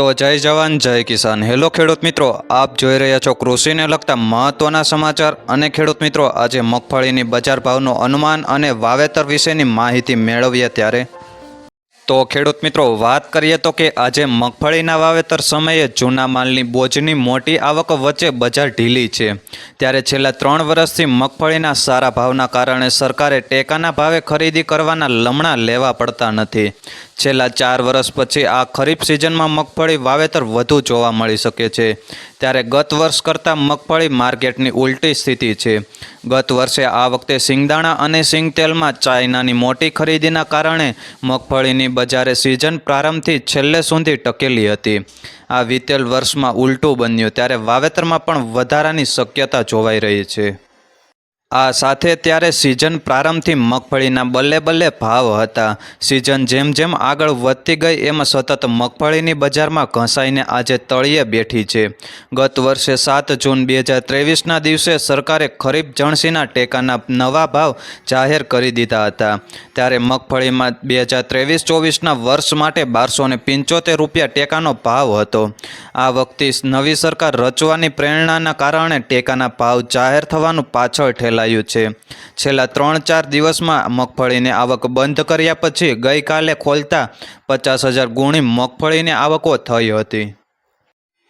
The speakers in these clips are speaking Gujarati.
તો જય જવાન, જય કિસાન. હેલો ખેડૂત મિત્રો, આપ જોઈ રહ્યા છો કૃષિને લગતા મહત્વના સમાચાર અને ખેડૂત મિત્રો, આજે મગફળીની બજાર ભાવનું અનુમાન અને વાવેતર વિશેની માહિતી મેળવીએ ત્યારે તો ખેડૂત મિત્રો, વાત કરીએ તો કે આજે મગફળીના વાવેતર સમયે જૂના માલની બોજની મોટી આવક વચ્ચે બજાર ઢીલી છે. ત્યારે છેલ્લા ત્રણ વર્ષથી મગફળીના સારા ભાવના કારણે સરકારે ટેકાના ભાવે ખરીદી કરવાના લમણા લેવા પડતા નથી. છેલ્લા ચાર વર્ષ પછી આ ખરીફ સિઝનમાં મગફળી વાવેતર વધુ જોવા મળી શકે છે. ત્યારે ગત વર્ષ કરતાં મગફળી માર્કેટની ઉલટી સ્થિતિ છે. ગત વર્ષે આ વખતે સિંગદાણા અને સિંગતેલમાં ચાઇનાની મોટી ખરીદીના કારણે મગફળીની બજારે સિઝન પ્રારંભથી છેલ્લે સુધી ટકેલી હતી. આ વિતેલ વર્ષમાં ઉલટું બન્યું, ત્યારે વાવેતરમાં પણ વધારાની શક્યતા જોવાઈ રહી છે. આ સાથે ત્યારે સિઝન પ્રારંભથી મગફળીના બલ્લે બલ્લે ભાવ હતા. સિઝન જેમ જેમ આગળ વધતી ગઈ, એમાં સતત મગફળીની બજારમાં ઘસાઈને આજે તળિયે બેઠી છે. ગત વર્ષે સાત જૂન બે હજાર ત્રેવીસના દિવસે સરકારે ખરીફ જણસીના ટેકાના નવા ભાવ જાહેર કરી દીધા હતા. ત્યારે મગફળીમાં બે હજાર ત્રેવીસ ચોવીસના વર્ષ માટે બારસો ને પંચોતેર રૂપિયા ટેકાનો ભાવ હતો. આ વખતે નવી સરકાર રચવાની પ્રેરણાના કારણે ટેકાના ભાવ જાહેર થવાનું પાછળ ઠેલાયું છે. છેલ્લા ત્રણ ચાર દિવસમાં મગફળીની આવક બંધ કર્યા પછી ગઈકાલે ખોલતા પચાસ હજાર ગુણી મગફળીની આવકો થઈ હતી.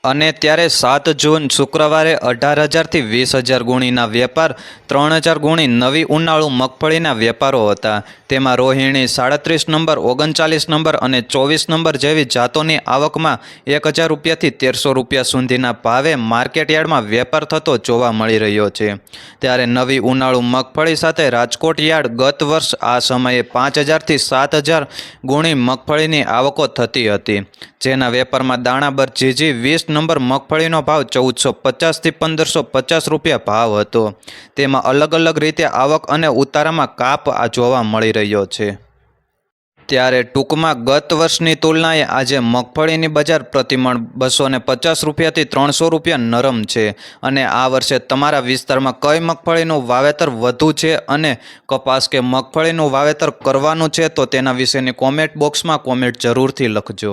અને ત્યારે સાત જૂન શુક્રવારે અઢાર હજારથી વીસ હજાર ગુણીના વેપાર, ત્રણ હજાર ગુણી નવી ઉનાળુ મગફળીના વેપારો હતા. તેમાં રોહિણી સાડત્રીસ નંબર, ઓગણચાલીસ નંબર અને ચોવીસ નંબર જેવી જાતોની આવકમાં એક હજાર રૂપિયાથી તેરસો રૂપિયા સુધીના ભાવે માર્કેટયાર્ડમાં વેપાર થતો જોવા મળી રહ્યો છે. ત્યારે નવી ઉનાળુ મગફળી સાથે રાજકોટ યાર્ડ ગત વર્ષ આ સમયે પાંચ હજારથી સાત હજાર ગુણી મગફળીની આવકો થતી હતી. જેના વેપારમાં દાણાબર જીજી વીસ નંબર મગફળીનો ભાવ ચૌદસો પચાસથી પંદરસો પચાસ રૂપિયા ભાવ હતો. તેમાં અલગ અલગ રીતે આવક અને ઉતારામાં કાપ આ જોવા મળી રહ્યો છે. ત્યારે ટૂંકમાં ગત વર્ષની તુલનાએ આજે મગફળીની બજાર પ્રતિમણ બસો ને પચાસ રૂપિયાથી ત્રણસો રૂપિયા નરમ છે અને આ વર્ષે તમારા વિસ્તારમાં કઈ મગફળીનું વાવેતર વધુ છે અને કપાસ કે મગફળીનું વાવેતર કરવાનું છે તો તેના વિશેની કોમેન્ટ બોક્સમાં કોમેન્ટ જરૂરથી લખજો.